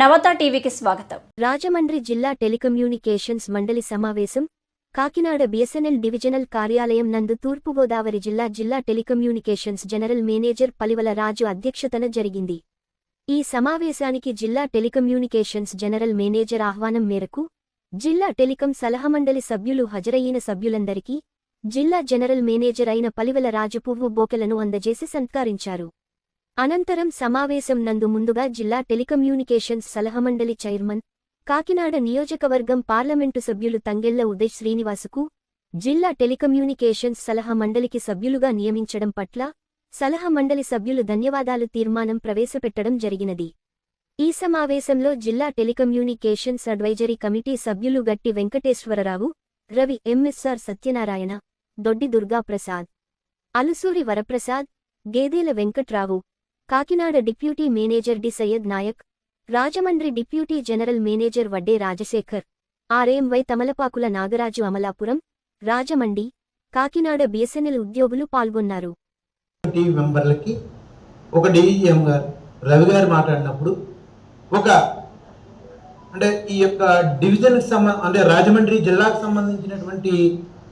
నవత టీవీకి స్వాగతం. రాజమండ్రి జిల్లా టెలికమ్యూనికేషన్స్ మండలి సమావేశం కాకినాడ బిఎస్ఎన్ఎల్ డివిజనల్ కార్యాలయం నందు తూర్పుగోదావరి జిల్లా జిల్లా telecommunications general manager Palivala Raju అధ్యక్షతన జరిగింది. ఈ సమావేశానికి జిల్లా టెలికమ్యూనికేషన్స్ జనరల్ మేనేజర్ ఆహ్వానం మేరకు జిల్లా టెలికం సలహామండలి సభ్యులు హజరయిన సభ్యులందరికీ జిల్లా జనరల్ మేనేజర్ అయిన పలివల రాజు పువ్వు బోకెలను అందజేసి సత్కరించారు. అనంతరం సమావేశం నందు ముందుగా జిల్లా టెలికమ్యూనికేషన్స్ సలహమండలి చైర్మన్ కాకినాడ నియోజకవర్గం పార్లమెంటు సభ్యులు తంగెళ్ళ ఉదయ్ శ్రీనివాసుకు జిల్లా టెలికమ్యూనికేషన్స్ సలహా మండలికి సభ్యులుగా నియమించడం పట్ల సలహా మండలి సభ్యులు ధన్యవాదాలు తీర్మానం ప్రవేశపెట్టడం జరిగినది. ఈ సమావేశంలో జిల్లా టెలికమ్యూనికేషన్స్ అడ్వైజరీ కమిటీ సభ్యులు Gatti Venkateswara Rao Ravi MSR Satyanarayana Doddi Durgaprasad Alusuri Varaprasad Gedela Venkatrao Kakinada deputy manager D Syed Nayak Rajahmundry deputy general manager Vadde Rajasekhar RMY Tamalapakula Nagaraju Amalapuram Rajahmundry Kakinada BSNL ఉద్యోగులు పాల్గొన్నారు. TV మెంబర్లకి ఒక DGM గారు రవి గారు మాట్లాడినప్పుడు ఒక అంటే ఈ యొక్క డివిజన్కి సంబంధ అంటే రాజమండ్రి జిల్లాకు సంబంధించినటువంటి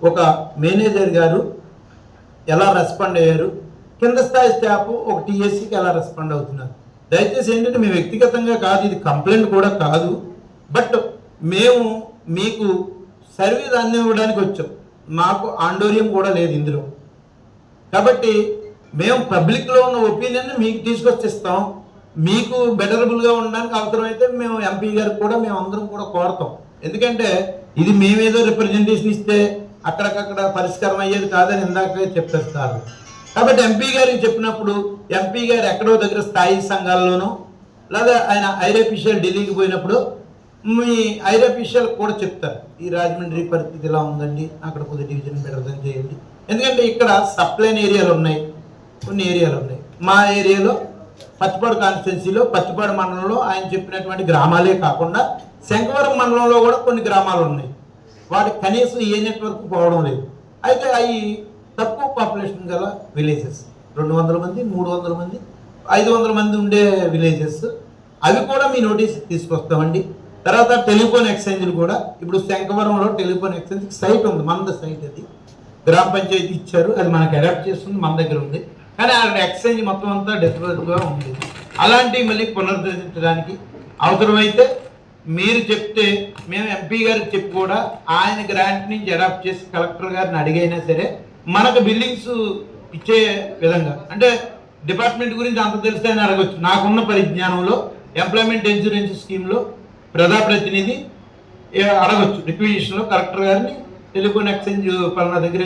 ఒక మేనేజర్ గారు ఎలా రెస్పాండ్ అయ్యారు కింద స్థాయి స్టాఫ్ ఒక టీఎస్సీకి ఎలా రెస్పాండ్ అవుతున్నారు? దయచేసి ఏంటంటే మేము వ్యక్తిగతంగా కాదు ఇది కంప్లైంట్ కూడా కాదు. బట్ మేము మీకు సర్వీస్ అందివ్వడానికి వచ్చాం. మాకు ఆండోర్యం కూడా లేదు ఇందులో. కాబట్టి మేము పబ్లిక్లో ఉన్న ఒపీనియన్ మీకు తీసుకొచ్చి ఇస్తాం మీకు బెటరబుల్గా ఉండడానికి అవసరమైతే మేము ఎంపీ గారికి కూడా మేము అందరం కూడా కోరతాం. ఎందుకంటే ఇది మేమేదో రిప్రజెంటేషన్ ఇస్తే అక్కడికక్కడ పరిష్కారం అయ్యేది కాదని ఇందాక చెప్పేస్తారు. కాబట్టి ఎంపీ గారికి చెప్పినప్పుడు ఎంపీ గారు ఎక్కడో దగ్గర స్థాయి సంఘాల్లోనూ లేదా ఆయన ఐరఫిషియల్ ఢిల్లీకి పోయినప్పుడు మీ ఐరఫిషియల్ కూడా చెప్తారు ఈ రాజమండ్రి పరిస్థితి ఇలా ఉందండి అక్కడ కొద్ది డివిజన్ బెటర్ చేయండి. ఎందుకంటే ఇక్కడ సప్లైన్ ఏరియాలు ఉన్నాయి కొన్ని ఏరియాలు ఉన్నాయి. మా ఏరియాలో పత్తిపాడు కాన్స్టిట్యున్సీలో పత్తిపాడు మండలంలో ఆయన చెప్పినటువంటి గ్రామాలే కాకుండా శంకవరం మండలంలో కూడా కొన్ని గ్రామాలు ఉన్నాయి. వాటికి కనీసం ఏ నెట్వర్క్ పోవడం లేదు. అయితే అవి తక్కువ పాపులేషన్ గల విలేజెస్ రెండు వందల మంది మూడు వందల మంది ఐదు వందల మంది ఉండే విలేజెస్ అవి కూడా మీ నోటీస్ తీసుకొస్తామండి. తర్వాత టెలిఫోన్ ఎక్స్చేంజ్లు కూడా. ఇప్పుడు శంకవరంలో టెలిఫోన్ ఎక్స్చేంజ్ సైట్ ఉంది. మన సైట్ అది. గ్రామ పంచాయతీ ఇచ్చారు. అది మనకు అడాప్ట్ చేస్తుంది. మన దగ్గర ఉంది. కానీ అక్కడ ఎక్స్చేంజ్ మొత్తం అంతా డెస్పరేట్గా ఉంది. అలాంటివి మళ్ళీ పునరుద్ధరించడానికి అవసరమైతే మీరు చెప్తే మేము ఎంపీ గారికి చెప్పి కూడా ఆయన గ్రాంట్ నుంచి అడాప్ట్ చేసి కలెక్టర్ గారిని అడిగైనా సరే మనకు బిల్డింగ్స్ ఇచ్చే విధంగా. అంటే డిపార్ట్మెంట్ గురించి అంత తెలిస్తే అని అడగచ్చు. నాకున్న పరిజ్ఞానంలో ఎంప్లాయ్మెంట్ ఇన్సూరెన్స్ స్కీమ్లో ప్రజాప్రతినిధి ఏ, అడగచ్చు. రిక్విజిషన్లో కలెక్టర్ గారిని టెలిఫోన్ ఎక్స్చేంజ్ పలానా దగ్గర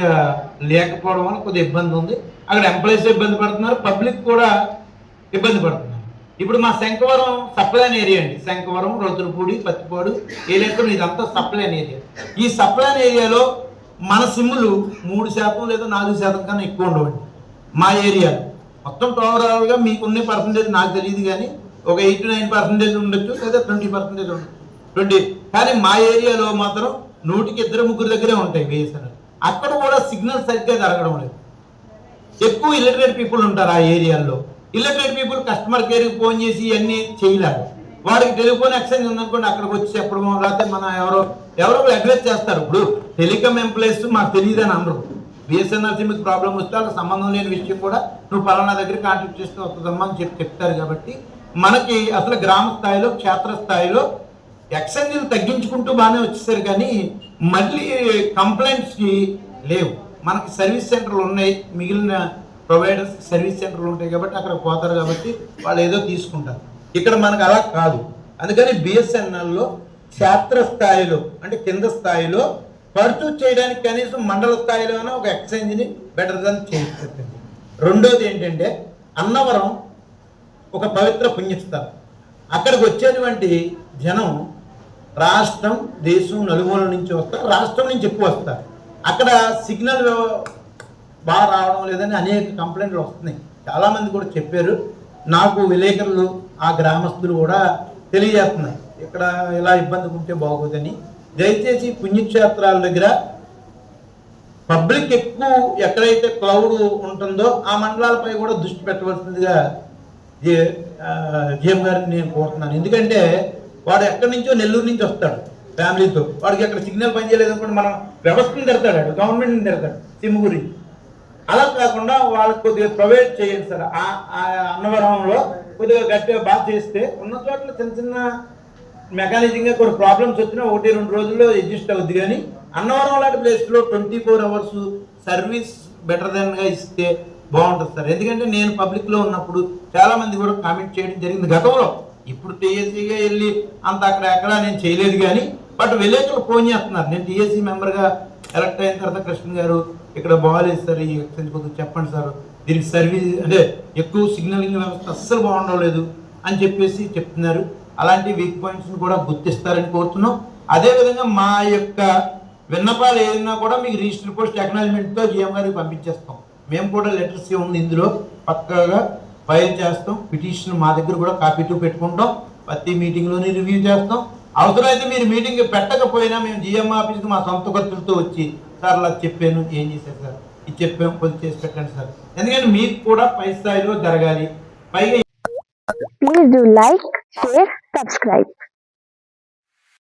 లేకపోవడం వల్ల కొద్దిగా ఇబ్బంది ఉంది. అక్కడ ఎంప్లాయీస్ ఇబ్బంది పడుతున్నారు పబ్లిక్ కూడా ఇబ్బంది పడుతున్నారు. ఇప్పుడు మా శంకవరం సప్లైన్ ఏరియా అండి. శంకవరం రొద్దులపూడి పత్తిపాడు ఏలేశ్వరం ఇదంతా సప్లైన్ ఏరియా ఈ సప్లైన్ ఏరియాలో మన సిమ్ములు మూడు శాతం లేదా నాలుగు శాతం కన్నా ఎక్కువ ఉండవండి. మా ఏరియా. మొత్తం ఓవరాల్గా మీకున్న పర్సంటేజ్ నాకు తెలియదు కానీ ఒక ఎయిటీ నైన్ పర్సెంటేజ్ ఉండొచ్చు లేదా ట్వంటీ పర్సంటేజ్ ఉండొచ్చు. ట్వంటీ. కానీ మా ఏరియాలో మాత్రం నూటికి ఇద్దరు ముగ్గురు దగ్గరే ఉంటాయి బిఎస్ఎన్ఎల్ అక్కడ కూడా సిగ్నల్ సరిగ్గా జరగడం లేదు. ఎక్కువ ఇల్లటరేట్ పీపుల్ ఉంటారు ఆ ఏరియాలో ఇల్లటరేట్ పీపుల్ కస్టమర్ కేర్కి ఫోన్ చేసి ఇవన్నీ చేయలేరు. వాడికి టెలిఫోన్ ఎక్స్చేంజ్ ఉందనుకోండి అక్కడికి వచ్చి చెప్పడం లేకపోతే మన ఎవరో ఎవరో అడ్రస్ చేస్తారు. ఇప్పుడు టెలికామ్ ఎంప్లాయీస్ మాకు తెలియదు అని అందరూ బిఎస్ఎన్ఎల్ సిమ్కి ప్రాబ్లం వస్తే వాళ్ళకి సంబంధం లేని విషయం కూడా నువ్వు పలానా దగ్గర కాంటాక్ట్ చేస్తే వస్తుందమ్మా అని చెప్పి చెప్తారు కాబట్టి మనకి అసలు గ్రామ స్థాయిలో క్షేత్ర స్థాయిలో ఎక్స్చేంజ్లు తగ్గించుకుంటూ బాగానే వచ్చేసారు కానీ మళ్ళీ కంప్లైంట్స్కి లేవు. మనకి సర్వీస్ సెంటర్లు ఉన్నాయి మిగిలిన ప్రొవైడర్స్ సర్వీస్ సెంటర్లు ఉంటాయి కాబట్టి అక్కడ పోతారు కాబట్టి వాళ్ళు ఏదో తీసుకుంటారు. ఇక్కడ మనకు అలా కాదు. అందుకని బిఎస్ఎన్ఎల్లో క్షేత్ర స్థాయిలో అంటే కింద స్థాయిలో ఖర్చు చేయడానికి కనీసం మండల స్థాయిలోనే ఒక ఎక్స్చేంజ్ని బెటర్ దాన్ చేస్తుంది రెండోది ఏంటంటే అన్నవరం ఒక పవిత్ర పుణ్యస్థలం. అక్కడికి వచ్చేటువంటి జనం రాష్ట్రం దేశం నలుమూల నుంచి వస్తారు. రాష్ట్రం నుంచి ఎక్కువ వస్తారు. అక్కడ సిగ్నల్ బాగా రావడం లేదని అనేక కంప్లైంట్లు వస్తున్నాయి. చాలామంది కూడా చెప్పారు నాకు విలేకరులు ఆ గ్రామస్తులు కూడా తెలియజేస్తున్నాయి. ఇక్కడ ఇలా ఇబ్బంది ఉంటే బాగోదని. దయచేసి పుణ్యక్షేత్రాల దగ్గర పబ్లిక్ ఎక్కువ ఎక్కడైతే క్లౌడ్ ఉంటుందో ఆ మండలాలపై కూడా దృష్టి పెట్టవలసిందిగా జిఎం గారిని నేను కోరుతున్నాను. ఎందుకంటే వాడు ఎక్కడి నుంచో నెల్లూరు నుంచి వస్తాడు ఫ్యామిలీతో. వాడికి అక్కడ సిగ్నల్ పనిచేయలేదు అనుకోండి మనం వ్యవస్థను తిడతాడు వాడు, గవర్నమెంట్ని తిడతాడు సిమ్ గురించి అలా కాకుండా వాళ్ళకి కొద్దిగా ప్రొవైడ్ చేయండి సార్. ఆ ఆ అన్నవరంలో కొద్దిగా గట్టిగా బాగా చేస్తే ఉన్న చోట్ల చిన్న చిన్న మెకానిజంగా కొన్ని ప్రాబ్లమ్స్ వచ్చినా ఒకటి రెండు రోజుల్లో అడ్జస్ట్ అవుద్ది. కానీ అన్నవరం లాంటి ప్లేస్లో ట్వంటీ ఫోర్ అవర్స్ సర్వీస్ బెటర్గా ఇస్తే బాగుంటుంది సార్. ఎందుకంటే నేను పబ్లిక్లో ఉన్నప్పుడు చాలామంది కూడా కామెంట్ చేయడం జరిగింది గతంలో. ఇప్పుడు టీఎస్సీగా వెళ్ళి అంత అక్కడ ఎక్కడ నేను చేయలేదు కానీ బట్ విలేజ్లో ఫోన్ చేస్తున్నారు. నేను టీఎస్సీ మెంబర్గా ఎలక్ట్ అయిన తర్వాత కృష్ణ గారు ఇక్కడ బాగాలేదు సార్ ఈ ఎక్స్చేంజ్ కొద్దిగా చెప్పండి సార్. దీనికి సర్వీస్ అంటే ఎక్కువ సిగ్నలింగ్ వ్యవస్థ అస్సలు బాగుండలేదు అని చెప్పేసి చెప్తున్నారు. అలాంటి వీక్ పాయింట్స్ని కూడా గుర్తిస్తారని కోరుతున్నాం. అదేవిధంగా మా యొక్క విన్నపాలు ఏదైనా కూడా మీకు రిజిస్టర్ పోస్ట్ అక్నాలజ్మెంట్తో జిఎం గారికి పంపించేస్తాం. మేము కూడా లెటర్స్ ఉంది ఇందులో పక్కాగా ఫైల్ చేస్తాం. పిటిషన్ మా దగ్గర కూడా కాపీ టూ పెట్టుకుంటాం. ప్రతి మీటింగ్లోనే రివ్యూ చేస్తాం. అవసరమైతే మీరు మీటింగ్ పెట్టకపోయినా మేము జిఎం ఆఫీస్కి మా సొంత ఖర్చులతో వచ్చి సార్ అలా చెప్పాను ఏం చేశారు సార్? ఇది చెప్పాము కొంచెం చేసి పెట్టండి సార్. ఎందుకంటే మీకు కూడా పై స్థాయిలో జరగాలి. పైగా please do like share subscribe